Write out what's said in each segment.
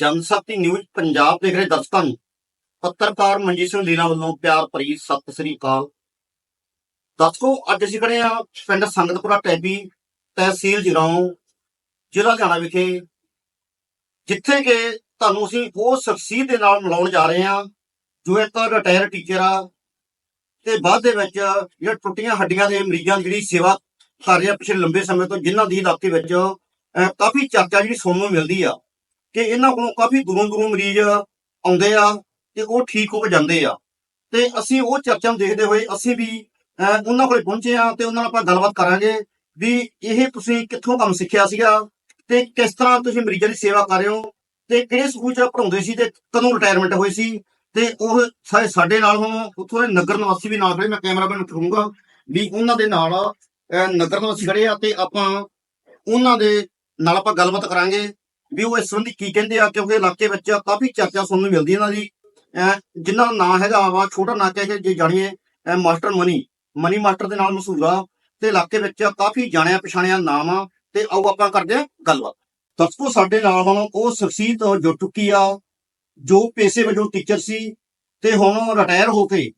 ਜਨਸ਼ਕਤੀ news Punjab ਦੇਖ ਰਹੇ ਦਰਸ਼ਕਾਂ ਨੂੰ। ਪੱਤਰਕਾਰ ਮਨਜੀਤ ਸਿੰਘ ਲੀਲਾ ਵੱਲੋਂ ਪਿਆਰ ਭਰੀ ਸਤਿ ਸ੍ਰੀ ਅਕਾਲ। ਦਰਸ਼ਕੋ, ਅੱਜ ਅਸੀਂ ਖੜੇ ਆ ਪਿੰਡ ਸੰਗਤਪੁਰਾ ਟੈਬੀ ਤਹਿਸੀਲ ਜਗਰਾਉਂ, ਜ਼ਿਲ੍ਹਾ ਲੁਧਿਆਣਾ ਵਿਖੇ, ਜਿੱਥੇ ਕਿ ਤੁਹਾਨੂੰ ਅਸੀਂ ਉਹ ਸ਼ਖਸੀਅਤ ਦੇ ਨਾਲ ਮਿਲਾਉਣ ਜਾ ਰਹੇ ਹਾਂ, ਜੋ ਇੱਕ ਰਿਟਾਇਰ ਟੀਚਰ ਆ ਤੇ ਬਾਅਦ ਦੇ ਵਿੱਚ ਜਿਹੜਾ ਟੁੱਟੀਆਂ ਹੱਡੀਆਂ ਦੇ ਮਰੀਜ਼ਾਂ ਦੀ ਜਿਹੜੀ ਸੇਵਾ ਕਰ ਰਿਹਾ ਪਿਛਲੇ ਲੰਬੇ ਸਮੇਂ ਤੋਂ, ਜਿਨ੍ਹਾਂ ਦੀ ਇਲਾਕੇ ਵਿੱਚ ਕਾਫੀ ਚਰਚਾ ਜਿਹੜੀ ਸੁਣਨ ਨੂੰ ਮਿਲਦੀ ਆ। ਕਿ ਇਹਨਾਂ ਕੋਲੋਂ ਕਾਫੀ ਦੂਰੋਂ ਦੂਰੋਂ ਮਰੀਜ਼ ਆਉਂਦੇ ਆ ਤੇ ਉਹ ਠੀਕ ਹੋ ਕੇ ਜਾਂਦੇ ਆ। ਤੇ ਅਸੀਂ ਉਹ ਚਰਚਾ ਨੂੰ ਦੇਖਦੇ ਹੋਏ ਅਸੀਂ ਵੀ ਅਹ, ਉਹਨਾਂ ਕੋਲੇ ਪਹੁੰਚੇ ਆ ਤੇ ਉਹਨਾਂ ਨਾਲ ਆਪਾਂ ਗੱਲਬਾਤ ਕਰਾਂਗੇ ਵੀ ਇਹ ਤੁਸੀਂ ਕਿੱਥੋਂ ਕੰਮ ਸਿੱਖਿਆ ਸੀਗਾ ਤੇ ਕਿਸ ਤਰ੍ਹਾਂ ਤੁਸੀਂ ਮਰੀਜ਼ਾਂ ਦੀ ਸੇਵਾ ਕਰ ਰਹੇ ਹੋ ਤੇ ਕਿਹੜੇ ਸਕੂਲ 'ਚ ਪੜਾਉਂਦੇ ਸੀ ਤੇ ਕਦੋਂ ਰਿਟਾਇਰਮੈਂਟ ਹੋਈ ਸੀ ਤੇ ਉਹ ਸਾਰੇ ਸਾਡੇ ਨਾਲ ਹੁਣ ਉੱਥੋਂ ਦੇ ਨਗਰ ਨਿਵਾਸੀ ਵੀ ਨਾਲ ਖੜੇ ਮੈਂ ਕੈਮਰਾਮੈਨ ਨੂੰ ਵੀ ਉਹਨਾਂ ਦੇ ਨਾਲ ਨਗਰ ਨਿਵਾਸੀ ਖੜੇ ਆ ਤੇ ਆਪਾਂ ਉਹਨਾਂ ਦੇ ਨਾਲ ਆਪਾਂ ਗੱਲਬਾਤ ਕਰਾਂਗੇ ਵੀ ਉਹ ਇਸ ਸੰਬੰਧੀ ਕੀ ਕਹਿੰਦੇ ਆ ਕਿਉਂਕਿ ਇਲਾਕੇ ਵਿੱਚ ਕਾਫੀ ਚਰਚਾ ਸੁਣਨ ਨੂੰ ਮਿਲਦੀ ਇਹਨਾਂ ਦੀ। ਅਹ, ਜਿਨ੍ਹਾਂ ਦਾ ਨਾਂ ਹੈਗਾ ਵਾ ਛੋਟਾ ਨਾਂ ਕਹਿ ਕੇ ਜੇ ਜਾਣੀਏ ਮਾਸਟਰ ਮਨੀ ਮਨੀ ਮਾਸਟਰ ਦੇ ਨਾਲ ਮਸ਼ਹੂਰ ਆ ਤੇ ਇਲਾਕੇ ਵਿੱਚ ਕਾਫੀ ਜਾਣਿਆ ਪਛਾਣਿਆ ਨਾਮ ਆ ਤੇ ਆਓ ਆਪਾਂ ਕਰਦੇ ਆ ਗੱਲਬਾਤ। ਦਰਸ਼ਕੋ ਸਾਡੇ ਨਾਲ ਹੁਣ ਉਹ ਸ਼ਖਸੀਅਤ ਜੁੜ ਚੁੱਕੀ ਆ ਜੋ ਪੇਸ਼ੇ ਵਜੋਂ ਟੀਚਰ ਸੀ ਤੇ ਹੁਣ ਰਿਟਾਇਰ ਹੋ ਕੇ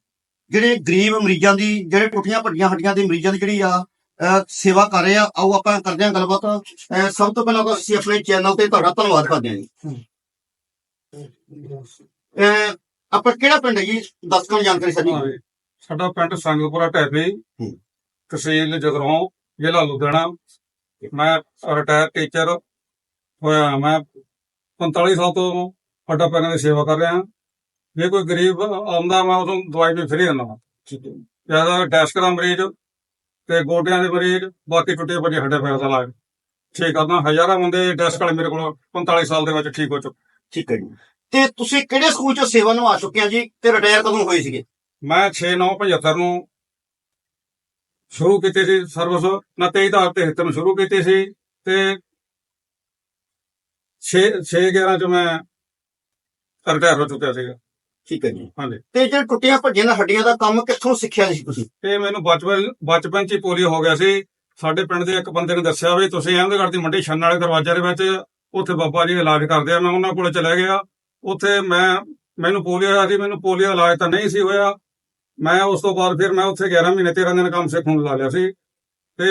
ਜਿਹੜੇ ਗਰੀਬ ਮਰੀਜ਼ਾਂ ਦੀ ਜਿਹੜੇ ਟੁੱਟੀਆਂ ਭੱਜੀਆਂ ਹੱਡੀਆਂ ਦੇ ਮਰੀਜ਼ਾਂ ਦੀ ਜਿਹੜੀ ਆ ਸੇਵਾ ਕਰ ਰਹੇ ਆ ਆਓ ਆਪਾਂ ਕਰਦੇ ਹਾਂ ਗੱਲਬਾਤ। ਅਹ, ਸਭ ਤੋਂ ਪਹਿਲਾਂ ਤਾਂ ਅਸੀਂ ਆਪਣੇ ਚੈਨਲ ਤੇ ਤੁਹਾਡਾ ਧੰਨਵਾਦ ਕਰਦੇ ਹਾਂ ਜੀ। ਅਹ, ਆਪਾਂ ਕਿਹੜਾ ਪਿੰਡ ਹੈ ਜੀ? ਦਰਸ਼ਕਾਂ ਨੂੰ ਜਾਣਕਾਰੀ ਸਾਂਝੀ ਕਰੋ। ਸਾਡਾ ਪਿੰਡ ਸੰਗਪੁਰਾ ਢੈਬੀ ਹੂੰ। ਤਹਿਸੀਲ ਜਗਰਾਉਂ ਜ਼ਿਲ੍ਹਾ ਲੁਧਿਆਣਾ। ਮੈਂ ਰਿਟਾਇਰ ਟੀਚਰ ਹੋਇਆ। ਮੈਂ 45 ਸਾਲ ਤੋਂ ਫੱਟਾ ਪੈਰਾਂ ਦੀ ਸੇਵਾ ਕਰ ਰਿਹਾ। ਜੇ ਕੋਈ ਗਰੀਬ ਆਉਂਦਾ ਮੈਂ ਉਦੋਂ ਦਵਾਈ ਵੀ ਫਰੀ ਦਿੰਦਾ। ਜ਼ਿਆਦਾ ਡੈਸਕ ਦਾ ਮਰੀਜ਼ ਤੇ ਗੋਡਿਆਂ ਦੇ ਮਰੀਜ਼ ਬਾਕੀ ਟੁੱਟੇ ਭੱਜੇ ਹੱਡੇ ਦਾ ਇਲਾਜ ਠੀਕ ਕਰਦਾ ਹਜ਼ਾਰਾਂ ਬੰਦੇ ਡੈਸਕ ਵਾਲੇ ਮੇਰੇ ਕੋਲ 45 ਸਾਲ ਦੇ ਵਿੱਚ ਠੀਕ ਹੋ ਚੁੱਕੇ। ਠੀਕ ਹੈ ਜੀ। ਤੇ ਤੁਸੀਂ ਕਿਹੜੇ ਸਕੂਲ 'ਚ ਸੇਵਾ ਨਿਭਾ ਚੁੱਕੇ ਆ ਜੀ? ਤੇ ਰਿਟਾਇਰ ਕਦੋਂ ਹੋਏ ਸੀਗੇ? ਮੈਂ 6975 ਨੂੰ ਸ਼ੁਰੂ ਕੀਤੀ ਸੀ ਸਰਵਿਸ ਨਾ 23 ਦਾ ਤੇ ਨੂੰ ਸ਼ੁਰੂ ਕੀਤੀ ਸੀ ਤੇ 6 6 11 ਚ ਮੈਂ ਰਿਟਾਇਰ ਹੋ ਚੁੱਕਿਆ ਸੀਗਾ। ਠੀਕ ਹੈ ਜੀ। ਹਾਂਜੀ। ਤੇ ਜਿਹੜੇ ਟੁੱਟੀਆਂ ਭੱਜੀਆਂ ਹੱਡੀਆਂ ਦਾ ਕੰਮ ਕਿੱਥੋਂ ਸਿੱਖਿਆ ਸੀ ਤੁਸੀਂ? ਇਹ ਮੈਨੂੰ ਬਚਪਨ ਬਚਪਨ ਚ ਹੀ ਪੋਲੀਓ ਹੋ ਗਿਆ ਸੀ। ਸਾਡੇ ਪਿੰਡ ਦੇ ਇੱਕ ਬੰਦੇ ਨੇ ਦੱਸਿਆ ਵੀ ਤੁਸੀਂ ਅਹਿਮਦਗੜ੍ਹ ਦੀ ਮੰਡੀ ਛੰਨ ਵਾਲੇ ਦਰਵਾਜ਼ੇ ਦੇ ਵਿੱਚ ਉੱਥੇ ਬਾਬਾ ਜੀ ਇਲਾਜ ਕਰਦੇ ਆ। ਮੈਂ ਉਹਨਾਂ ਕੋਲੇ ਚਲਾ ਗਿਆ। ਉੱਥੇ ਮੈਂ ਮੈਨੂੰ ਪੋਲੀਓ ਹੋਇਆ ਸੀ। ਮੈਨੂੰ ਪੋਲੀਓ ਦਾ ਇਲਾਜ ਤਾਂ ਨਹੀਂ ਸੀ ਹੋਇਆ। ਮੈਂ ਉਸ ਤੋਂ ਬਾਅਦ ਫਿਰ ਮੈਂ ਉੱਥੇ 11 ਮਹੀਨੇ 13 ਦਿਨ ਕੰਮ ਸਿੱਖਣ ਲਾ ਲਿਆ ਸੀ। ਤੇ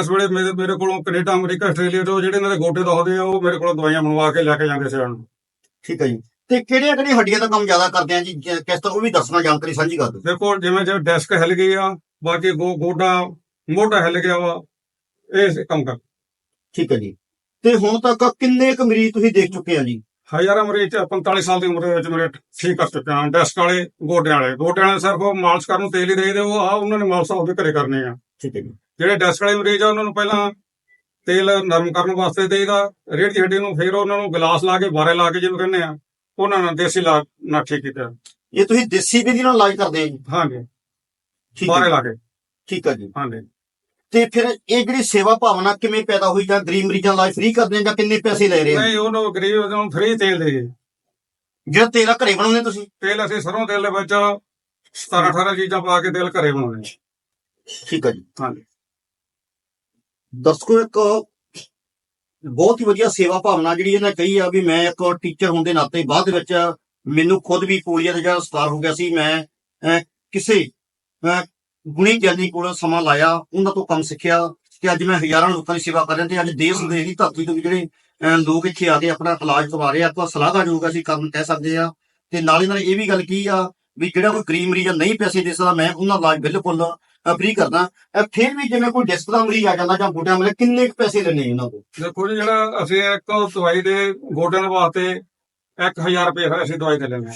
ਇਸ ਵੇਲੇ ਮੇਰੇ ਮੇਰੇ ਕੋਲੋਂ ਕੈਨੇਡਾ ਅਮਰੀਕਾ ਆਸਟ੍ਰੇਲੀਆ ਤੋਂ ਜਿਹੜੇ ਇਹਨਾਂ ਦੇ ਗੋਟੇ ਦੁਖਦੇ ਆ ਉਹ ਮੇਰੇ ਕੋਲੋਂ ਦਵਾਈਆਂ ਮੰਗਵਾ ਕੇ ਲੈ ਕੇ ਜਾਂਦੇ ਸੀ ਹਨ ਠੀਕ ਹੈ ਜੀ। ਤੇ ਕਿਹੜੀਆਂ ਕਿਹੜੀਆਂ ਹੱਡੀਆਂ ਦਾ ਕੰਮ ਜ਼ਿਆਦਾ ਕਰਦੇ ਆ ਜੀ? ਜ- ਕਿਸ ਤਰ੍ਹਾਂ ਉਹ ਵੀ ਦੱਸਣਾ ਜਾਣਕਾਰੀ ਸਾਂਝੀ ਕਰ ਦਿਓ। ਦੇਖੋ ਜਿਵੇਂ ਜਿਵੇਂ ਡੈਸਕ ਹਿੱਲ ਗਈ ਆ ਬਾਕੀ ਗੋ- ਗੋਡਾ ਮੋਢਾ ਹਿੱਲ ਗਿਆ ਵਾ ਇਹ ਕੰਮ ਕਰ। ਠੀਕ ਹੈ ਜੀ। ਤੇ ਹੁਣ ਤੱਕ ਕਿੰਨੇ ਕੁ ਮਰੀਜ਼ ਤੁਸੀਂ ਦੇਖ ਚੁੱਕੇ ਆ ਜੀ? ਹਜ਼ਾਰਾਂ ਮਰੀਜ਼ 45 ਸਾਲ ਦੀ ਉਮਰ ਦੇ ਵਿੱਚ ਮੇਰੇ ਠੀਕ ਕਰ ਚੁੱਕੇ ਹਾਂ ਡੈਸਕ ਵਾਲੇ ਗੋਡਿਆਂ ਵਾਲੇ। ਗੋਡਿਆਂ ਵਾਲੇ ਸਿਰਫ ਉਹ ਮਾਲਸ਼ ਕਰਨ ਨੂੰ ਤੇਲ ਹੀ ਦੇਈਦੇ ਉਹ ਆ ਉਹਨਾਂ ਨੇ ਮਾਲਸ਼ ਆਪਦੇ ਘਰੇ ਕਰਨੇ ਆ। ਠੀਕ ਹੈ ਜੀ। ਜਿਹੜੇ ਡੈਸਕ ਵਾਲੇ ਮਰੀਜ਼ ਆ ਉਹਨਾਂ ਨੂੰ ਪਹਿਲਾਂ ਤੇਲ ਨਰਮ ਕਰਨ ਵਾਸਤੇ ਦੇਈਦਾ। ਦੀ ਹੱਡੀ ਨੂੰ ਫਿਰ ਉਹਨਾਂ ਨੂੰ ਗਲਾਸ ਲਾ ਕੇ ਬਾਰੇ ਲਾ ਕੇ ਜਿਹਨੂੰ ਕਹਿੰਦੇ ਆ। ਉਹਨਾਂ ਨਾਲ ਦੇਸੀ ਨਾਲ ਠੀਕ ਕੀਤਾ। ਇਹ ਤੁਸੀਂ ਦੇਸੀ ਵਿਧੀ ਨਾਲ ਇਲਾਜ ਕਰਦੇ ਜੀ? ਹਾਂਜੀ। ਠੀਕ ਬਾਰੇ ਹੈ ਲਾ ਕੇ। ਠੀਕ ਹੈ ਜੀ। ਹਾਂਜੀ। ਤੇ ਫਿਰ ਇਹ ਜਿਹੜੀ ਸੇਵਾ ਭਾਵਨਾ ਕਿਵੇਂ ਪੈਦਾ ਹੋਈ ਜਾਂ ਗਰੀਬ ਮਰੀਜ਼ਾਂ ਇਲਾਜ ਫ੍ਰੀ ਕਰਦੇ ਆ ਜਾਂ ਕਿੰਨੇ ਪੈਸੇ ਲੈ ਰਹੇ ਆ ਨਹੀਂ ਉਹਨੂੰ ਗਰੀਬ ਨੂੰ ਫ੍ਰੀ ਤੇਲ ਦੇ ਜਿਹੜਾ ਤੇਲ ਆ ਘਰੇ ਬਣਾਉਂਦੇ ਤੁਸੀਂ? ਤੇਲ ਅਸੀਂ ਸਰੋਂ ਤੇਲ ਦੇ ਵਿੱਚ 17 18 ਚੀਜ਼ਾਂ ਪਾ ਕੇ ਤੇਲ ਘਰੇ ਬਣਾਉਂਦੇ ਹਾਂ। ਠੀਕ ਹੈ ਜੀ। ਹਾਂਜੀ। ਦਰਸ਼ਕੋ ਇੱਕ ਬਹੁਤ ਹੀ ਵਧੀਆ ਸੇਵਾ ਭਾਵਨਾ ਜਿਹੜੀ ਇਹਨੇ ਕਹੀ ਆ ਵੀ ਮੈਂ ਇੱਕ ਟੀਚਰ ਹੋਣ ਦੇ ਨਾਤੇ ਬਾਅਦ ਵਿੱਚ ਮੈਨੂੰ ਖੁਦ ਵੀ ਪੋਲੀਆ ਦਾ ਜਿਹੜਾ ਸਤਾਰ ਹੋ ਗਿਆ ਸੀ ਮੈਂ ਕਿਸੇ ਗੁਣੀ ਗਿਆਨੀ ਕੋਲ ਸਮਾਂ ਲਾਇਆ ਉਹਨਾਂ ਤੋਂ ਕੰਮ ਸਿੱਖਿਆ ਤੇ ਅੱਜ ਮੈਂ ਹਜ਼ਾਰਾਂ ਲੋਕਾਂ ਦੀ ਸੇਵਾ ਕਰ ਰਿਹਾ ਤੇ ਅੱਜ ਦੇਸ਼ ਵਿਦੇਸ਼ ਦੀ ਧਰਤੀ ਤੋਂ ਵੀ ਜਿਹੜੇ ਅਹ, ਲੋਕ ਇੱਥੇ ਆ ਕੇ ਆਪਣਾ ਇਲਾਜ ਕਰਵਾ ਰਹੇ ਆ ਆਪਾਂ ਸਲਾਹਕਾਰਯੋਗ ਅਸੀਂ ਕਰਨ ਕਹਿ ਸਕਦੇ ਆ ਤੇ ਨਾਲ ਇਹਨਾਂ ਨੇ ਇਹ ਵੀ ਗੱਲ ਕੀ ਆ ਵੀ ਜਿਹੜਾ ਕੋਈ ਗਰੀਬ ਮਰੀਜ਼ ਨਹੀਂ ਪੈਸੇ ਦੇ ਸਕਦਾ ਮੈਂ ਉਹਨਾਂ ਦਾ ਇਲਾਜ ਬਿਲਕੁਲ ਫ੍ਰੀ ਕਰਦਾ। ਫਿਰ ਵੀ ਜਿਵੇਂ ਕੋਈ ਡਿਸਕ ਦਾ ਮਰੀਜ਼ ਆ ਜਾਂਦਾ ਜਾਂ ਗੋਡਿਆਂ ਮਰੀਜ਼ ਕਿੰਨੇ ਕੁ ਪੈਸੇ ਲੈਣੇ ਇਹਨਾਂ ਤੋਂ ਦੇਖੋ ਜੀ ਜਿਹੜਾ ਅਸੀਂ ਇੱਕ ਦਵਾਈ ਦੇ ਗੋਡਿਆਂ ਵਾਸਤੇ 1000 ਰੁਪਏ ਫਿਰ ਅਸੀਂ ਦਵਾਈ ਦੇ ਲੈਂਦੇ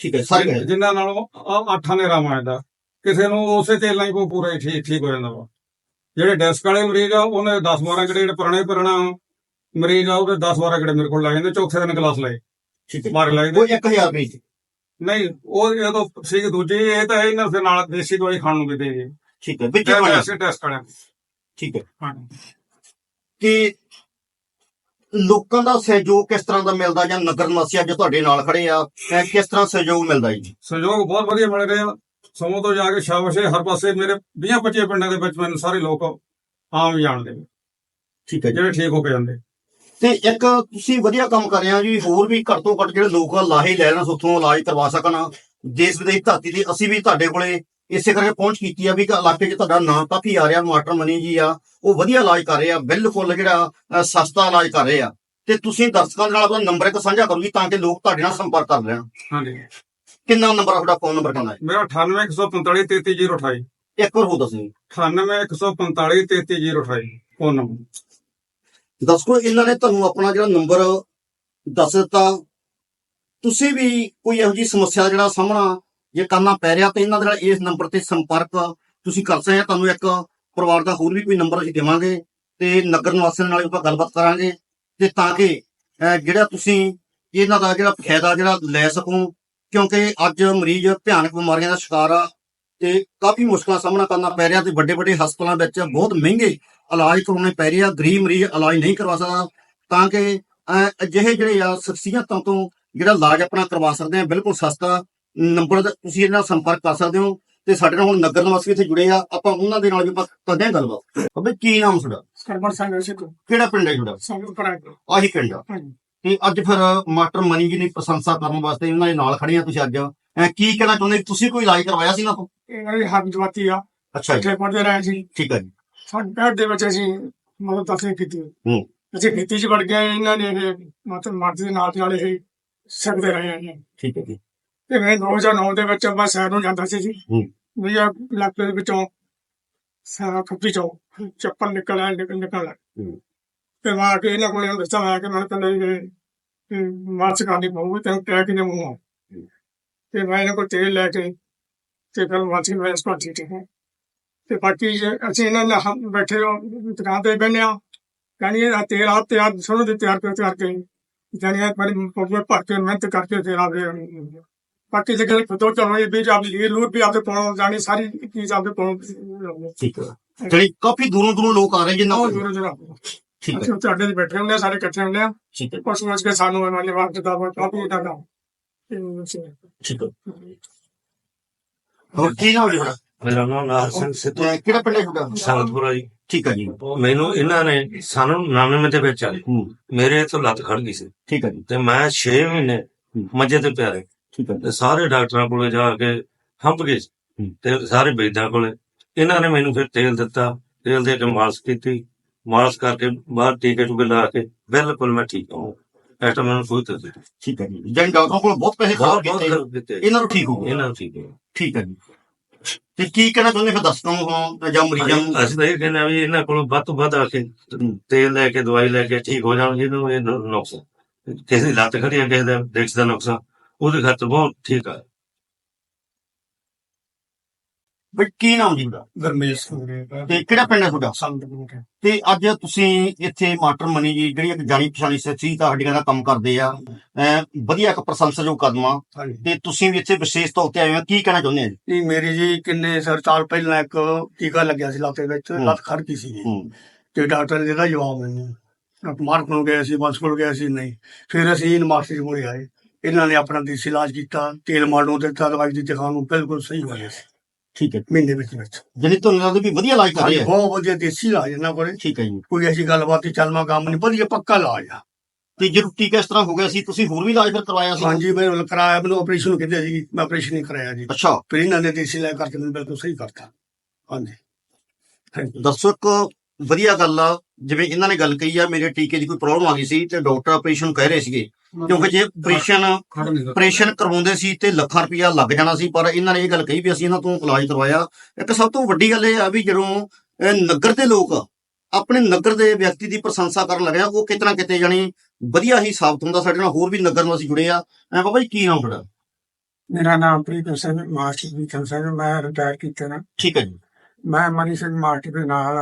ਠੀਕ ਹੈ ਸਾਰੇ। ਜਿਨ੍ਹਾਂ ਨਾਲੋਂ ਆ- ਅੱਠਾਂ ਦੇ ਆਰਾਮ ਆ ਜਾਂਦਾ ਕਿਸੇ ਨੂੰ ਉਸੇ ਤੇਲ ਨਾਲ ਹੀ ਕੋਈ ਪੂਰਾ ਠੀਕ ਠੀਕ ਹੋ ਜਾਂਦਾ ਵਾ। ਜਿਹੜੇ ਡੈਸਕ ਵਾਲੇ ਮਰੀਜ਼ ਆ ਉਹਨੇ 10 12 ਗੜੇ ਜਿਹੜੇ ਪੁਰਾਣੇ ਪੁਰਾਣਾ ਮਰੀਜ਼ ਆ ਉਹਦੇ 10 12 ਗੜੇ ਮੇਰੇ ਕੋਲ ਲੱਗ ਜਾਂਦੇ ਚੌਥੇ ਦਿਨ ਕਲਾਸ ਲਏ। ਠੀਕ ਹੈ। ਮਾਰ ਲਾਏ ਉਹ 1000 ਰੁਪਏ ਨਹੀਂ ਉਹ ਜਦੋਂ ਸੀ ਦੂਜੀ ਇਹ ਤਾਂ ਇਹਨਾਂ ਦੇ ਨਾਲ ਦੇਸੀ ਦਵਾਈ ਖਾਣ ਨੂੰ ਵੀ ਦੇ ਜੀ ਠੀਕ ਹੈ ਵਿੱਚ ਬਣਿਆ ਐਸੇ ਟੈਸਟ ਕਰਿਆ ਠੀਕ ਹੈ। ਕਿ ਲੋਕਾਂ ਦਾ ਸਹਿਯੋਗ ਕਿਸ ਤਰ੍ਹਾਂ ਦਾ ਮਿਲਦਾ ਜਾਂ ਨਗਰ ਨਿਵਾਸੀ ਅੱਜ ਤੁਹਾਡੇ ਨਾਲ ਖੜੇ ਆ ਇਹ ਕਿਸ ਤਰ੍ਹਾਂ ਸਹਿਯੋਗ ਮਿਲਦਾ ਜੀ? ਸਹਿਯੋਗ ਬਹੁਤ ਵਧੀਆ ਮਿਲ ਰਿਹਾ। ਸਮੋਂ ਤੋਂ ਜਾ ਕੇ ਸ਼ਾਬਾਸ਼ ਹੈ ਹਰ ਪਾਸੇ ਮੇਰੇ 20 25 ਪਿੰਡਾਂ ਦੇ ਵਿੱਚ ਮੈਨੂੰ ਸਾਰੇ ਲੋਕ ਆਮ ਜਾਣਦੇ ਨੇ, ਠੀਕ ਹੈ ਜਿਹੜੇ ਠੀਕ ਹੋ ਕੇ ਜਾਂਦੇ। ਤੇ ਇੱਕ ਤੁਸੀਂ ਵਧੀਆ ਕੰਮ ਕਰ ਰਹੇ ਹੋ ਜੀ ਹੋਰ ਵੀ ਘੱਟ ਤੋਂ ਘੱਟ ਜਿਹੜੇ ਲੋਕ ਲਾਹੇ ਲੈ ਲੈਣ ਉੱਥੋਂ ਇਲਾਜ ਕਰਵਾ ਸਕਣ। ਦੇਸ਼ ਵਿਦੇਸ਼ ਧਰਤੀ ਤੇ ਅਸੀਂ ਵੀ ਤੁਹਾਡੇ ਕੋਲੇ ਇਸੇ ਕਰਕੇ ਪਹੁੰਚ ਕੀਤੀ ਆ ਵੀ ਕਿ ਇਲਾਕੇ 'ਚ ਤੁਹਾਡਾ ਨਾਂ ਕਾਫੀ ਆ ਰਿਹਾ ਮਾਸਟਰ ਮਨੀ ਜੀ ਆ ਉਹ ਵਧੀਆ ਇਲਾਜ ਕਰ ਰਹੇ ਆ ਬਿਲਕੁਲ ਜਿਹੜਾ ਸਸਤਾ ਇਲਾਜ ਕਰ ਰਹੇ ਆ। ਤੇ ਤੁਸੀਂ ਦਰਸ਼ਕਾਂ ਦੇ ਨਾਲ ਆਪਣਾ ਨੰਬਰ ਇੱਕ ਸਾਂਝਾ ਕਰੋ ਜੀ ਤਾਂ ਕਿ ਲੋਕ ਤੁਹਾਡੇ ਨਾਲ ਸੰਪਰਕ ਕਰ ਲੈਣ। ਹਾਂਜੀ। ਕਿੰਨਾ ਨੰਬਰ ਆ ਤੁਹਾਡਾ ਫੋਨ ਨੰਬਰ ਕਿੰਨਾ ਹੈ? ਮੇਰਾ 98145 33028 ਇੱਕ ਵਾਰ ਹੋ ਦੱਸੋ ਜੀ। 98145 33028 ਫੋਨ ਨੰਬਰ। ਦਰਸ਼ਕੋ ਇਹਨਾਂ ਨੇ ਤੁਹਾਨੂੰ ਆਪਣਾ ਜਿਹੜਾ ਨੰਬਰ ਦੱਸ ਦਿੱਤਾ? ਤੁਸੀਂ ਵੀ ਕੋਈ ਇਹੋ ਜਿਹੀ ਸਮੱਸਿਆ ਦਾ ਜਿਹੜਾ ਸਾਹਮਣਾ ਜੇ ਕਰਨਾ ਪੈ ਰਿਹਾ ਤਾਂ ਇਹਨਾਂ ਦੇ ਨਾਲ ਇਸ ਨੰਬਰ ਤੇ ਸੰਪਰਕ ਤੁਸੀਂ ਕਰ ਸਕਦੇ ਆ ਤੁਹਾਨੂੰ ਇੱਕ ਪਰਿਵਾਰ ਦਾ ਹੋਰ ਵੀ ਕੋਈ ਨੰਬਰ ਅਸੀਂ ਦੇਵਾਂਗੇ ਤੇ ਨਗਰ ਨਿਵਾਸੀਆਂ ਨਾਲ ਆਪਾਂ ਗੱਲਬਾਤ ਕਰਾਂਗੇ ਤੇ ਤਾਂ ਕਿ ਜਿਹੜਾ ਤੁਸੀਂ ਇਹਨਾਂ ਦਾ ਜਿਹੜਾ ਫਾਇਦਾ ਜਿਹੜਾ ਲੈ ਸਕੋ, ਕਿਉਂਕਿ ਅੱਜ ਮਰੀਜ਼ ਭਿਆਨਕ ਬਿਮਾਰੀਆਂ ਦਾ ਸ਼ਿਕਾਰ ਆ। ਤੇ ਕਾਫੀ ਮੁਸ਼ਕਲਾਂ ਸਾਹਮਣਾ ਕਰਨਾ ਪੈ ਰਿਹਾ ਤੇ ਵੱਡੇ ਵੱਡੇ ਹਸਪਤਾਲਾਂ ਵਿੱਚ ਬਹੁਤ ਮਹਿੰਗੇ ਇਲਾਜ ਕਰਾਉਣੇ ਪੈ ਰਹੇ ਆ ਗਰੀਬ ਮਰੀਜ਼ ਇਲਾਜ ਨਹੀਂ ਕਰਵਾ ਸਕਦਾ ਤਾਂ ਕਿ ਅਜਿਹੇ ਜਿਹੜੇ ਆ ਸ਼ਖਸੀਅਤਾਂ ਤੋਂ ਜਿਹੜਾ ਇਲਾਜ ਆਪਣਾ ਕਰਵਾ ਸਕਦੇ ਆ ਬਿਲਕੁਲ ਸਸਤਾ ਨੰਬਰ ਤੁਸੀਂ ਇਹਨਾਂ ਨਾਲ ਸੰਪਰਕ ਕਰ ਸਕਦੇ ਹੋ ਤੇ ਸਾਡੇ ਨਾਲ ਹੁਣ ਨਗਰ ਨਿਵਾਸੀ ਇੱਥੇ ਜੁੜੇ ਆ ਆਪਾਂ ਉਹਨਾਂ ਦੇ ਨਾਲ ਵੀ ਕਰਦੇ ਹਾਂ ਗੱਲਬਾਤ। ਅਬੇ ਕੀ ਨਾਮ ਤੁਹਾਡਾ? ਸਰਬਰ ਸੰਘ ਸਿੱਧੂ। ਕਿਹੜਾ ਪਿੰਡ ਹੈ ਤੁਹਾਡਾ? ਸੰਗਤ ਪਰਾਗ। ਆਹੀ ਪਿੰਡ ਆ। ਤੇ ਅੱਜ ਫਿਰ ਮਾਸਟਰ ਮਨੀ ਜੀ ਦੀ ਪ੍ਰਸ਼ੰਸਾ ਕਰਨ ਵਾਸਤੇ ਇਹਨਾਂ ਦੇ ਨਾਲ ਖੜੇ ਆ ਤੁਸੀਂ ਅੱਜ। ਕੀ ਕਹਿਣਾ ਚਾਹੁੰਦੇ ਤੁਸੀਂ ਕੋਈ ਇਲਾਜ ਕਰਵਾਇਆ ਸੀ ਨਾ ਤੋਂ ਇਹਨਾਂ ਦੀ ਹੱਥ ਜਵਾਤੀ ਆ ਅੱਛਾ ਜੀ ਇੱਥੇ ਪੜਦੇ ਰਹੇ ਸੀ ਠੀਕ ਹੈ ਜੀ ਸਾਡੇ ਪਿੰਡ ਦੇ ਵਿੱਚ ਅਸੀਂ ਮਤਲਬ ਤਸਲੀਮ ਕੀਤੀ ਹੂੰ। ਅਸੀਂ ਖੇਤੀ 'ਚ ਵੜ ਗਏ ਇਹਨਾਂ ਨੇ ਇਹ ਮਤਲਬ ਮਰਦ ਦੇ ਨਾਲ ਨਾਲ ਇਹ ਸਕਦੇ ਰਹੇ ਆ ਠੀਕ ਹੈ ਜੀ ਤੇ ਮੈਂ 2009 ਦੇ ਵਿੱਚ ਮੈਂ ਸ਼ਹਿਰ ਨੂੰ ਜਾਂਦਾ ਸੀ ਜੀ ਹੂੰ। ਵੀ ਆ ਇਲਾਕੇ ਦੇ ਵਿੱਚੋਂ ਸਾਰਾ ਖੱਪੀ ਚੋਂ ਚੱਪਲ ਨਿਕਲ ਆਇਆ ਨਿਕਲ ਨਿਕਲ। ਹੂੰ। ਤੇ ਮੈਂ ਆ ਕੇ ਇਹਨਾਂ ਕੋਲੇ ਦੱਸਿਆ ਹੋਇਆ ਕਿ ਮੈਨੂੰ ਕਹਿੰਦੇ ਮਾਰਚ ਕਰਨੀ ਪਊਗੀ ਤੈਨੂੰ ਟੈਕ ਨੇ ਮੂੰਹ ਆ। ਤੇ ਮੈਂ ਇਹਨਾਂ ਕੋਲ ਤੇਲ ਲੈ ਕੇ ਤੇ ਫਿਰ ਮਾਰਚ ਮੈਂ ਇਸ ਕੋਲ ਠੀਕ ਹੈ। ਤੇ ਬਾਕੀ ਅਸੀਂ ਇਹਨਾਂ ਨਾਲ ਬੈਠੇ ਹੋ ਦੁਕਾਨ ਤੇ ਬੈਠੇ ਆ ਕਹਿੰਦੇ ਇਹ ਤੇਲ ਆਪ ਤਿਆਰ ਸੁਣੋ ਦੇ ਤਿਆਰ ਕਰ ਤਿਆਰ ਕੇ ਜਾਨੀ ਹੈ ਪਰ ਪੂਰੇ ਭਰ ਕੇ ਮਿਹਨਤ ਕਰਕੇ ਫਿਰ ਆਵੇ ਬਾਕੀ ਜਿਹੜੇ ਖੁਦੋ ਚਲੋ ਇਹ ਵੀ ਆਪ ਲਈ ਲੂਟ ਵੀ ਆਪਦੇ ਕੋਲੋਂ ਜਾਣੀ ਸਾਰੀ ਚੀਜ਼ ਆਪਦੇ ਕੋਲੋਂ ਠੀਕ ਹੈ। ਜਿਹੜੀ ਕਾਫੀ ਦੂਰੋਂ ਦੂਰੋਂ ਲੋਕ ਆ ਰਹੇ ਜਿੰਨਾ ਦੂਰ ਦੂਰ ਠੀਕ ਹੈ। ਅਸੀਂ ਉੱਥੇ ਅੱਡੇ ਤੇ ਬੈਠੇ ਹੁੰਦੇ ਆ ਸਾਰੇ ਇਕੱਠੇ ਹੁੰਦੇ ਆ ਠੀਕ ਹੈ। ਉਸ ਵਿੱਚ ਕੇ ਸਾਨੂੰ ਇਹਨਾਂ ਨੇ ਵਾਰ ਦਿੱਤਾ ਵਾ ਕਾਫੀ ਕੰਮ ਠੀਕ ਹੈ ਹੋਰ ਕੀ ਨਾਮ ਜੀ ਤੁਹਾਡਾ ਮੇਰਾ ਨਾਮ ਨਾਰ ਸਿੰਘ ਸਿੱਧੂ ਤੇ ਕਿਹੜਾ ਪਿੰਡ ਹੈ ਤੁਹਾਡਾ ਸੰਗਤਪੁਰਾ ਜੀ ਠੀਕ ਹੈ ਜੀ ਮੈਨੂੰ ਇਹਨਾਂ ਨੇ ਸਾਨੂੰ 99 ਦੇ ਵਿੱਚ ਆਏ ਹੂੰ ਮੇਰੇ ਤੋਂ ਲੱਤ ਖੜ ਗਈ ਸੀ ਠੀਕ ਹੈ ਜੀ ਤੇ ਮੈਂ 6 ਮਹੀਨੇ ਮੰਜੇ ਤੇ ਪਿਆ ਰਿਹਾ ਠੀਕ ਹੈ ਤੇ ਸਾਰੇ ਡਾਕਟਰਾਂ ਕੋਲੇ ਜਾ ਕੇ ਹੰਪ ਗਏ ਸੀ। ਤੇ ਸਾਰੇ ਵੈਦਾਂ ਕੋਲੇ ਇਹਨਾਂ ਨੇ ਮੈਨੂੰ ਫਿਰ ਤੇਲ ਦਿੱਤਾ ਤੇਲ ਦੇ ਕੇ ਮਾਲਸ਼ ਕੀਤੀ ਮਾਲਸ਼ ਕਰਕੇ ਬਾਹਰ ਟੀਕੇ ਟੂਕੇ ਲਾ ਕੇ ਬਿਲਕੁਲ ਮੈਂ ਠੀਕ ਹਾਂ ਐਟਮ ਮੈਨੂੰ ਕੋਈ ਨਹੀਂ। ਠੀਕ ਹੈ ਜੀ ਜਨ ਡਾਕਟਰਾਂ ਕੋਲ ਬਹੁਤ ਪੈਸੇ ਖਰਾਬ ਬਹੁਤ ਦਿੱਤੇ ਇਹਨਾਂ ਨੂੰ ਠੀਕ ਹੋ ਗਿਆ ਇਹਨਾਂ ਨੂੰ ਠੀਕ ਹੈ ਠੀਕ ਹੈ ਜੀ ਤੇ ਕੀ ਕਹਿਣਾ ਚਾਹੁੰਦੇ ਫਿਰ ਨੂੰ ਹਾਂ ਜਾਂ ਮਰੀਜ਼ਾਂ ਨੂੰ ਅਸੀਂ ਤਾਂ ਇਹ ਕਹਿੰਦੇ ਆ ਵੀ ਇਹਨਾਂ ਕੋਲੋਂ ਵੱਧ ਤੋਂ ਵੱਧ ਆ ਕੇ ਤੇਲ ਲੈ ਕੇ ਦਵਾਈ ਲੈ ਕੇ ਠੀਕ ਹੋ ਜਾਣਗੇ ਇਹਨੂੰ ਇਹ ਨੁ- ਨੁਕਸ ਕਿਸੇ ਦੀ ਲੱਤ ਖੜੀ ਆ ਕਿਸੇ ਦਾ ਡਿਕਸ ਦਾ ਨੁਕਸ ਉਹਦੇ ਖਾਤਰ ਬਹੁਤ ਠੀਕ ਆ ਬਈ ਕੀ ਨਾਮ ਜੀ ਤੁਹਾਡਾ? ਗਰਮੇਸ਼ ਤੇ ਕਿਹੜਾ ਪਿੰਡ ਹੈ ਤੁਹਾਡਾ? ਸੰਗਤ ਤੇ ਅੱਜ ਤੁਸੀਂ ਇੱਥੇ ਮਾਸਟਰ ਮਨੀ ਜੀ ਜਿਹੜੀ ਇੱਕ ਜਾਣੀ ਪਛਾਣੀ ਸੱਚੀ ਹੱਡੀਆਂ ਦਾ ਕੰਮ ਕਰਦੇ ਆ। ਵਧੀਆ ਇੱਕ ਪ੍ਰਸ਼ੰਸਾਯੋਗ ਕਦਮ ਆ ਹਾਂਜੀ। ਤੇ ਤੁਸੀਂ ਵੀ ਇੱਥੇ ਵਿਸ਼ੇਸ਼ ਤੌਰ ਤੇ ਆਏ ਹੋ। ਕੀ ਕਹਿਣਾ ਚਾਹੁੰਦੇ ਆ ਜੀ? ਨਹੀਂ ਮੇਰੀ ਜੀ ਕਿੰਨੇ ਸਰ ਸਾਲ ਪਹਿਲਾਂ ਇੱਕ ਟੀਕਾ ਲੱਗਿਆ ਸੀ ਲੱਤ ਦੇ ਵਿੱਚ। ਲੱਤ ਖੜ ਗਈ ਸੀ। ਹੂੰ। ਤੇ ਡਾਕਟਰ ਨੇ ਇਹਦਾ ਜਵਾਬ ਮੈਨੂੰ। ਮਾਰ ਕੋਲ ਗਏ ਸੀ ਬਸ ਕੋਲ ਗਏ ਸੀ ਨਹੀਂ। ਫਿਰ ਅਸੀਂ ਇਨ ਮਾਸਟਰ ਜੀ ਕੋਲ ਆਏ ਇਹਨਾਂ ਨੇ ਆਪਣਾ ਦੇਸੀ ਇਲਾਜ ਕੀਤਾ। ਤੇਲ ਮਾਰਨੋਂ ਦਿੱਤਾ ਦਵਾਈ ਦਿੱਤੀ ਖਾਣ ਨੂੰ ਬਿਲਕੁਲ ਸਹੀ ਹੋ ਗਿਆ ਸੀ। ਠੀਕ ਹੈ। ਮਹੀਨੇ ਵਿੱਚ ਵਿੱਚ। ਜਣੀ ਤੁਹਾਨੂੰ ਲੱਗਦਾ ਵੀ ਵਧੀਆ ਇਲਾਜ ਕਰ ਰਹੇ ਆ ਬਹੁਤ ਵਧੀਆ ਦੇਸੀ ਇਲਾਜ ਇਹਨਾਂ ਕੋਲੇ। ਠੀਕ ਹੈ ਜੀ। ਕੋਈ ਐਸੀ ਗੱਲਬਾਤ ਨਹੀਂ ਚੱਲਮਾ ਕੰਮ ਨਹੀਂ ਵਧੀਆ ਪੱਕਾ ਇਲਾਜ ਆ। ਤੇ ਜਦੋਂ ਟੀਕਾ ਇਸ ਤਰ੍ਹਾਂ ਹੋ ਗਿਆ ਸੀ? ਤੁਸੀਂ ਹੋਰ ਵੀ ਇਲਾਜ ਫਿਰ ਕਰਵਾਇਆ ਸੀ? ਹਾਂਜੀ ਮੈਂ ਉਹ ਕਰਾਇਆ ਮੈਨੂੰ ਆਪਰੇਸ਼ਨ ਕਹਿੰਦੇ ਸੀ ਮੈਂ ਆਪਰੇਸ਼ਨ ਨਹੀਂ ਕਰਾਇਆ ਜੀ। ਅੱਛਾ। ਫਿਰ ਇਹਨਾਂ ਨੇ ਦੇਸੀ ਇਲਾਜ ਕਰਕੇ ਮੈਨੂੰ ਬਿਲਕੁਲ ਸਹੀ ਕਰਤਾ। ਹਾਂਜੀ। ਇੱਕ ਵਧੀਆ ਗੱਲ ਆ। ਜਿਵੇਂ ਇਹਨਾਂ ਨੇ ਗੱਲ ਕਹੀ ਆ ਮੇਰੇ ਟੀਕੇ ਦੀ ਕੋਈ ਪ੍ਰੋਬਲਮ ਆ ਗਈ ਸੀ ਤੇ ਡਾਕਟਰ ਆਪਰੇਸ਼ਨ ਕਹਿ ਰਹੇ ਸੀਗੇ। ਕਿਉਂਕਿ ਜੇ ਆਪਰੇਸ਼ਨ ਆਪਰੇਸ਼ਨ ਕਰਵਾਉਂਦੇ ਸੀ ਤੇ ਲੱਖਾਂ ਰੁਪਇਆ ਲੱਗ ਜਾਣਾ ਸੀ ਪਰ ਇਹਨਾਂ ਨੇ ਇਹ ਗੱਲ ਕਹੀ ਵੀ ਅਸੀਂ ਇਹਨਾਂ ਤੋਂ ਇਲਾਜ ਕਰਵਾਇਆ। ਇੱਕ ਸਭ ਤੋਂ ਵੱਡੀ ਗੱਲ ਇਹ ਆ ਵੀ ਜਦੋਂ ਨਗਰ ਦੇ ਲੋਕ ਆਪਣੇ ਨਗਰ ਦੇ ਵਿਅਕਤੀ ਦੀ ਪ੍ਰਸ਼ੰਸਾ ਕਰਨ ਲੱਗਿਆ ਉਹ ਕਿਤਨਾ ਕਿਤੇ ਜਾਣੀ ਵਧੀਆ ਹੀ ਸਾਬਤ ਹੁੰਦਾ ਸਾਡੇ ਨਾਲ ਹੋਰ ਵੀ ਨਗਰ ਨੂੰ ਅਸੀਂ ਜੁੜੇ ਆ। ਐ ਬਾਬਾ ਜੀ ਕੀ ਨਾਮ ਤੁਹਾਡਾ? ਮੇਰਾ ਨਾਮ ਪ੍ਰੀਤ ਸਿੰਘ ਮਾਸਟਰ ਪ੍ਰੀਤਮ ਸਿੰਘ ਮੈਂ ਰਿਟਾਇਰ ਕੀਤਾ ਨਾ। ਠੀਕ ਹੈ ਜੀ। ਮੈਂ ਮਨੀ ਸਿੰਘ ਮਾਸਟਰ ਦੇ ਨਾਲ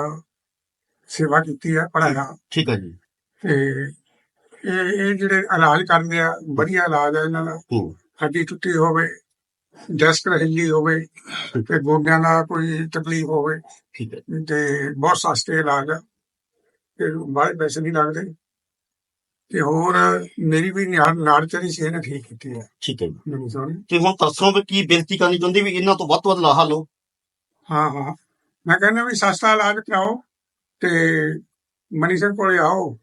ਸੇਵਾ ਕੀਤੀ ਹੈ ਪੜਾਇਆ ਠੀਕ ਹੈ ਜੀ। ਤੇ ਇਹ ਇਹ ਜਿਹੜੇ ਇਲਾਜ ਕਰਦੇ ਆ ਵਧੀਆ ਇਲਾਜ ਹੈ ਇਹਨਾਂ ਦਾ। ਹੱਡੀ ਟੁੱਟੀ ਹੋਵੇ ਡੈਸਕ ਹਿੱਲੀ ਹੋਵੇ ਤੇ ਗੋਡਿਆਂ ਦਾ ਕੋਈ ਤਕਲੀਫ ਹੋਵੇ ਠੀਕ ਹੈ। ਤੇ ਬਹੁਤ ਸਸਤੇ ਇਲਾਜ ਆ। ਤੇ ਬਾਹਰ ਪੈਸੇ ਨਹੀਂ ਲੱਗਦੇ। ਤੇ ਹੋਰ ਮੇਰੀ ਵੀ ਨਾੜ ਚੜੀ ਸੀ ਇਹਨੇ ਠੀਕ ਕੀਤੀ ਹੈ। ਠੀਕ ਹੈ ਜੀ। ਤੇ ਹੁਣ ਤਰਸੋਂ ਵੀ ਕੀ ਬੇਨਤੀ ਕਰਨੀ ਚਾਹੁੰਦੀ ਵੀ ਇਹਨਾਂ ਤੋਂ ਵੱਧ ਤੋਂ ਵੱਧ ਲਾਹਾ ਲਓ। ਹਾਂ ਹਾਂ। ਮੈਂ ਕਹਿੰਦਾ ਵੀ ਸਸਤਾ ਇਲਾਜ ਕਰਾਓ। ਤੇ ਮਨੀ ਸਿੰਘ ਕੋਲੇ ਆਓ।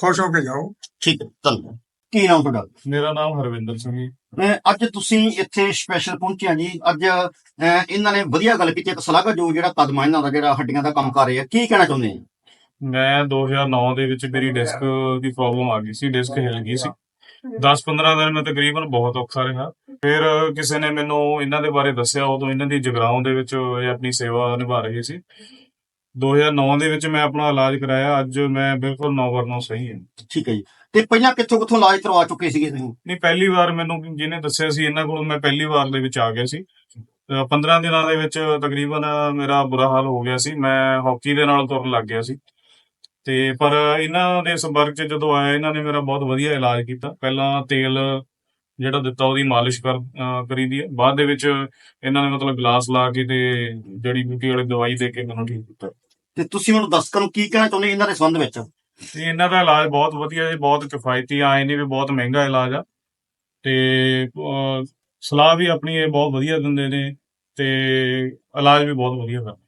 ਖੁਸ਼ ਹੋ ਕੇ ਜਾਓ। ਠੀਕ ਹੈ ਧੰਨਵਾਦ ਕੀ ਨਾਮ ਤੁਹਾਡਾ? ਮੇਰਾ ਨਾਮ ਹਰਵਿੰਦਰ ਸਿੰਘ ਜੀ। ਅਹ ਅੱਜ ਤੁਸੀਂ ਇੱਥੇ ਸਪੈਸ਼ਲ ਪਹੁੰਚੇ ਆ ਜੀ। ਅੱਜ ਅਹ ਇਹਨਾਂ ਨੇ ਵਧੀਆ ਗੱਲ ਕੀਤੀ। ਇੱਕ ਸਲਾਹਕਾਰ ਜੋ ਜਿਹੜਾ ਕਦਮ ਆ ਇਹਨਾਂ ਦਾ ਜਿਹੜਾ ਹੱਡੀਆਂ ਦਾ ਕੰਮ ਕਰ ਰਹੇ। ਆ ਕੀ ਕਹਿਣਾ ਚਾਹੁੰਦੇ ਆ? ਮੈਂ 2009 ਦੇ ਵਿੱਚ ਮੇਰੀ ਡਿਸਕ ਦੀ ਪ੍ਰੋਬਲਮ ਆ ਗਈ ਸੀ। ਡਿਸਕ ਹਿੱਲ ਗਈ ਸੀ। 10-15 ਦਿਨ ਮੈਂ ਤਕਰੀਬਨ ਬਹੁਤ ਔਖਾ ਰਿਹਾ। ਫਿਰ ਕਿਸੇ ਨੇ ਮੈਨੂੰ ਇਹਨਾਂ ਦੇ ਬਾਰੇ ਦੱਸਿਆ। ਉਦੋਂ ਇਹਨਾਂ ਦੀ ਜਗਰਾਉਂ ਦੇ ਵਿੱਚ ਇਹ ਆਪਣੀ ਸੇਵਾ ਨਿਭਾ ਰਹੇ ਸੀ। 2009 ਦੇ ਵਿੱਚ ਮੈਂ ਆਪਣਾ ਇਲਾਜ ਕਰਾਇਆ ਅੱਜ ਮੈਂ ਬਿਲਕੁਲ ਨੌਵਰਨੋਂ ਸਹੀ ਹਾਂ। ਠੀਕ ਹੈ ਜੀ। ਤੇ ਪਹਿਲਾਂ ਕਿੱਥੋਂ ਕਿੱਥੋਂ ਇਲਾਜ ਕਰਵਾ ਚੁੱਕੇ ਸੀਗੇ ਤੁਸੀਂ? ਨਹੀਂ ਪਹਿਲੀ ਵਾਰ ਮੈਨੂੰ ਜਿਹਨੇ ਦੱਸਿਆ ਸੀ ਇਹਨਾਂ ਕੋਲ ਮੈਂ ਪਹਿਲੀ ਵਾਰ ਦੇ ਵਿੱਚ ਆ ਗਿਆ ਸੀ। ਅਹ 15 ਦਿਨਾਂ ਦੇ ਵਿੱਚ ਤਕਰੀਬਨ ਮੇਰਾ ਬੁਰਾ ਹਾਲ ਹੋ ਗਿਆ ਸੀ। ਮੈਂ ਹਾਕੀ ਦੇ ਨਾਲ ਤੁਰਨ ਲੱਗ ਗਿਆ ਸੀ। ਤੇ ਪਰ ਇਹਨਾਂ ਦੇ ਸੰਪਰਕ 'ਚ ਜਦੋਂ ਆਇਆ ਇਹਨਾਂ ਨੇ ਮੇਰਾ ਬਹੁਤ ਵਧੀਆ ਇਲਾਜ ਕੀਤਾ। ਪਹਿਲਾਂ ਤੇਲ ਜਿਹੜਾ ਦਿੱਤਾ ਉਹਦੀ ਮਾਲਿਸ਼ ਕਰ ਅਹ ਕਰੀ ਦੀ ਹੈ। ਬਾਅਦ ਦੇ ਵਿੱਚ ਇਹਨਾਂ ਨੇ ਮਤਲਬ ਗਲਾਸ ਲਾ ਕੇ ਤੇ ਜੜੀ ਬੂਟੀ ਵਾਲੀ ਦਵਾਈ ਦੇ ਕੇ ਮੈਨੂੰ ਠੀਕ ਕੀਤਾ। ਤੇ ਤੁਸੀਂ ਹੁਣ ਦਰਸ਼ਕਾਂ ਨੂੰ ਕੀ ਕਹਿਣਾ ਚਾਹੁੰਦੇ ਇਹਨਾਂ ਦੇ ਸੰਬੰਧ ਵਿੱਚ? ਤੇ ਇਹਨਾਂ ਦਾ ਇਲਾਜ ਬਹੁਤ ਵਧੀਆ ਹੈ ਬਹੁਤ ਕਿਫਾਇਤੀ ਆਏ ਨਹੀਂ ਵੀ ਬਹੁਤ ਮਹਿੰਗਾ ਇਲਾਜ ਆ। ਤੇ ਅਹ, ਸਲਾਹ ਵੀ ਆਪਣੀ ਇਹ ਬਹੁਤ ਵਧੀਆ ਦਿੰਦੇ ਨੇ ਤੇ ਇਲਾਜ ਵੀ ਬਹੁਤ ਵਧੀਆ ਕਰਦੇ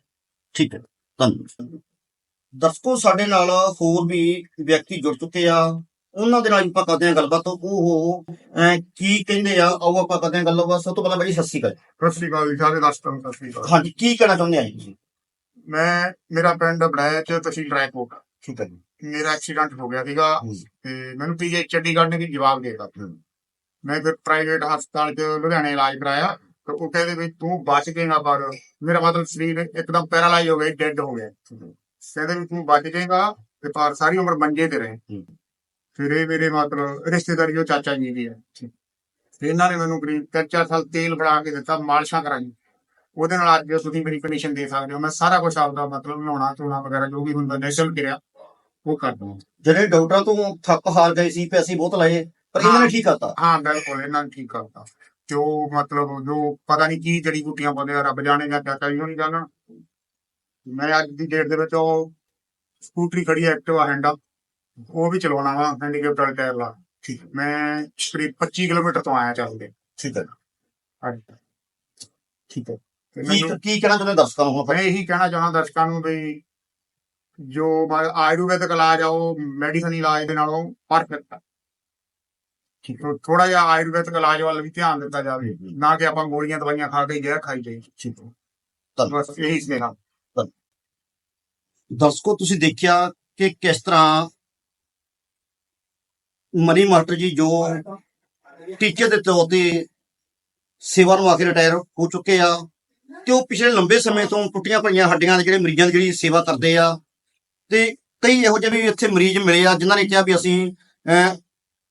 ਠੀਕ ਹੈ ਧੰਨਵਾਦ। ਦਰਸ਼ਕੋ ਸਾਡੇ ਨਾਲ ਹੋਰ ਵੀ ਵਿਅਕਤੀ ਜੁੜ ਚੁੱਕੇ ਆ। ਉਹਨਾਂ ਦੇ ਨਾਲ ਆਪਾਂ ਕਰਦੇ ਹਾਂ ਗੱਲਬਾਤ। ਉਹ ਅਹ, ਕੀ ਕਹਿੰਦੇ ਆ? ਆਓ ਆਪਾਂ ਕਰਦੇ ਹਾਂ ਗੱਲਬਾਤ। ਸਭ ਤੋਂ ਪਹਿਲਾਂ ਬੜੀ ਸਤਿ ਸ਼੍ਰੀ ਅਕਾਲ। ਸਤਿ ਸ੍ਰੀ ਅਕਾਲ ਜੀ ਸਾਰੇ ਦਰਸ਼ਕਾਂ ਨੂੰ ਸਤਿ ਸ੍ਰੀ ਅਕਾਲ। ਹਾਂਜੀ ਕੀ ਕਹਿਣਾ ਚਾਹੁੰਦੇ ਆ ਜੀ ਤੁਸੀਂ? ਮੈਂ ਮੇਰਾ ਪਿੰਡ ਬੜਾਇਆ ਚ ਤਹਿਸੀਲ ਰਾਏਕੋਟ। ਠੀਕ ਹੈ ਜੀ। ਮੇਰਾ ਐਕਸੀਡੈਂਟ ਹੋ ਗਿਆ ਸੀਗਾ। ਤੇ ਮੈਨੂੰ ਪੀਜੀ ਚੰਡੀਗੜ੍ਹ ਨੇ ਵੀ ਜਵਾਬ ਦੇ ਦਿੱਤਾ। ਮੈਂ ਫਿਰ ਪ੍ਰਾਈਵੇਟ ਹਸਪਤਾਲ ਚ ਲੁਧਿਆਣੇ ਇਲਾਜ ਕਰਾਇਆ। ਤੇ ਉਹ ਕਹਿੰਦੇ ਵੀ ਤੂੰ ਬਚ ਜਾਏਗਾ ਪਰ ਮੇਰਾ ਮਤਲਬ ਸਰੀਰ ਇੱਕਦਮ ਪੈਰਾਲਾਈਜ਼ ਹੋ ਗਿਆ ਡੈੱਡ ਹੋ ਗਿਆ। ਕਹਿੰਦੇ ਵੀ ਤੂੰ ਬਚ ਜਾਏਗਾ ਤੇ ਪਰ ਸਾਰੀ ਉਮਰ ਮੰਜੇ ਤੇ ਰਹੇ। ਫਿਰ ਇਹ ਮੇਰੇ ਮਤਲਬ ਰਿਸ਼ਤੇਦਾਰੀ ਉਹ ਚਾਚਾ ਜੀ ਦੀ ਹੈ। ਤੇ ਇਹਨਾਂ ਨੇ ਮੈਨੂੰ ਕਰੀਬ ਤਿੰਨ ਚਾਰ ਸਾਲ ਤੇਲ ਫੜਾ ਕੇ ਦਿੱਤਾ ਮਾਲਸ਼ਾਂ ਕਰਾਈ ਉਹਦੇ ਨਾਲ ਅੱਜ ਤੁਸੀਂ ਮੇਰੀ ਕੰਡੀਸ਼ਨ ਦੇ ਸਕਦੇ ਹੋ। ਮੈਂ ਸਾਰਾ ਕੁਝ ਆਪਦਾ ਮਤਲਬ ਨਹਾਉਣਾ ਧੋਣਾ ਵਗੈਰਾ ਜੋ ਵੀ ਹੁੰਦਾ ਨੈਚੁਰਲ ਕਿਰਿਆ ਉਹ ਕਰਦਾ ਹਾਂ ਜਿਹੜੇ ਡਾਕਟਰਾਂ ਤੋਂ ਥੱਕ ਹਾਰ ਗਏ ਸੀ ਪੈਸੇ ਬਹੁਤ ਲਾਏ ਪਰ ਇਹਨਾਂ ਨੇ ਠੀਕ ਕਰਤਾ। ਹਾਂ ਬਿਲਕੁਲ ਇਹਨਾਂ ਨੇ ਠੀਕ ਕਰਤਾ। ਉਹ ਮਤਲਬ ਜੋ ਪਤਾ ਨਹੀਂ ਕੀ ਜੜੀ ਬੂਟੀਆਂ ਪਾਉਂਦੇ ਆ ਰੱਬ ਜਾਣੇ ਜਾਂ ਚਾਚਾ ਜੀ ਨਹੀਂ ਜਾਣਾ ਮੈਂ ਅੱਜ ਦੀ ਡੇਟ ਦੇ ਵਿੱਚ ਉਹ ਸਕੂਟਰੀ ਖੜੀ ਐਕਟਿਵਾ ਹੈਂਡਾ ਉਹ ਵੀ ਚਲਾਉਣਾ ਵਾ ਹੈਂਡੀਕੈਪਟ ਵਾਲੇ ਟਾਇਰ ਲਾ। ਠੀਕ। ਮੈਂ ਕਰੀਬ 25 ਕਿਲੋਮੀਟਰ ਤੋਂ ਆਇਆ ਚੱਲਦੇ। ਠੀਕ ਹੈ। ਹਾਂਜੀ। ਠੀਕ ਹੈ। ਕੀ ਮੈਨੂੰ ਕੀ ਕਹਿਣਾ ਚਾਹੁੰਦੇ ਦਰਸ਼ਕਾਂ ਨੂੰ ਆਪਾਂ ਮੈਂ ਇਹੀ ਕਹਿਣਾ ਚਾਹੁੰਦਾ ਦਰਸ਼ਕਾਂ ਨੂੰ ਵੀ ਜੋ ਮ- ਆਯੁਰਵੈਦਿਕ ਇਲਾਜ ਆ ਉਹ ਮੈਡੀਸਨ ਇਲਾਜ ਦੇ ਨਾਲੋਂ ਪਰਫੈਕਟ ਆ। ਠੀਕ ਥੋੜਾ ਜਿਹਾ ਆਯੁਰਵੈਦਿਕ ਇਲਾਜ ਵੱਲ ਵੀ ਧਿਆਨ ਦਿੱਤਾ ਜਾਵੇ ਨਾ ਕਿ ਆਪਾਂ ਗੋਲੀਆਂ ਦਵਾਈਆਂ ਖਾ ਕੇ ਜ਼ਹਿਰ ਖਾਈ ਜਾਈਏ। ਠੀਕ ਹੈ। ਬਸ ਇਹੀ ਸੁਨੇਹਾ ਦਰਸ਼ਕੋ ਤੁਸੀਂ ਦੇਖਿਆ ਕਿ ਕਿਸ ਤਰ੍ਹਾਂ ਮਨੀ ਮਾਸਟਰ ਜੀ ਜੋ ਟੀਚਰ ਦੇ ਤੌਰ ਤੇ ਸੇਵਾ ਨੂੰ ਆ ਕੇ ਰਿਟਾਇਰ ਹੋ ਚੁੱਕੇ ਆ ਤੇ ਉਹ ਪਿਛਲੇ ਲੰਬੇ ਸਮੇਂ ਤੋਂ ਟੁੱਟੀਆਂ ਪਈਆਂ ਹੱਡੀਆਂ ਦੇ ਜਿਹੜੇ ਮਰੀਜ਼ਾਂ ਦੀ ਜਿਹੜੀ ਸੇਵਾ ਕਰਦੇ ਆ, ਤੇ ਕਈ ਇਹੋ ਜਿਹੇ ਵੀ ਇੱਥੇ ਮਰੀਜ਼ ਮਿਲੇ ਆ, ਜਿਨ੍ਹਾਂ ਨੇ ਕਿਹਾ ਵੀ ਅਸੀਂ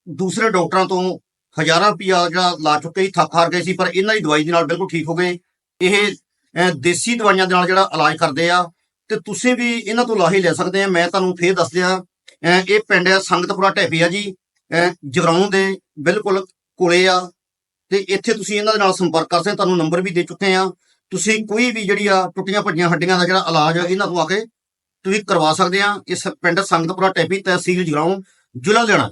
ਦੂਸਰੇ ਡਾਕਟਰਾਂ ਤੋਂ ਹਜ਼ਾਰਾਂ ਰੁਪਇਆ ਜਿਹੜਾ ਲਾ ਚੁੱਕੇ ਸੀ, ਥੱਕ ਹਾਰ ਗਏ ਸੀ, ਪਰ ਇਹਨਾਂ ਦੀ ਦਵਾਈ ਦੇ ਨਾਲ ਬਿਲਕੁਲ ਠੀਕ ਹੋ ਗਏ। ਇਹ ਦੇਸੀ ਦਵਾਈਆਂ ਦੇ ਨਾਲ ਜਿਹੜਾ ਇਲਾਜ ਕਰਦੇ ਆ, ਤੇ ਤੁਸੀਂ ਵੀ ਇਹਨਾਂ ਤੋਂ ਲਾਹੇ ਲੈ ਸਕਦੇ ਆ। ਮੈਂ ਤੁਹਾਨੂੰ ਫੇਰ ਦੱਸ ਦਿਆਂ ਇਹ ਪਿੰਡ ਹੈ ਸੰਗਤਪੁਰਾ ਢੇਪੀ ਆ ਜੀ, ਅਹ, ਜਗਰਾਉਂ ਦੇ ਬਿਲਕੁਲ ਕੋਲੇ ਆ, ਤੇ ਇੱਥੇ ਤੁਸੀਂ ਇਹਨਾਂ ਦੇ ਨਾਲ ਸੰਪਰਕ ਕਰ ਸਕਦੇ ਤੁਹਾਨੂੰ ਨੰਬਰ ਵੀ ਦੇ ਚੁੱਕੇ ਆ। ਤੁਸੀਂ ਕੋਈ ਵੀ ਜਿਹੜੀ ਆ ਟੁੱਟੀਆਂ ਭੱਜੀਆਂ ਹੱਡੀਆਂ ਦਾ ਜਿਹੜਾ ਇਲਾਜ ਆ, ਇਹਨਾਂ ਤੋਂ ਆ ਕੇ ਤੁਸੀਂ ਕਰਵਾ ਸਕਦੇ ਆ। ਇਸ ਪਿੰਡ ਸੰਗਤਪੁਰਾ ਟੈਪੀ ਤਹਿਸੀਲ ਜਗਰਾਉਂ, ਜ਼ਿਲ੍ਹਾ ਲੁਧਿਆਣਾ।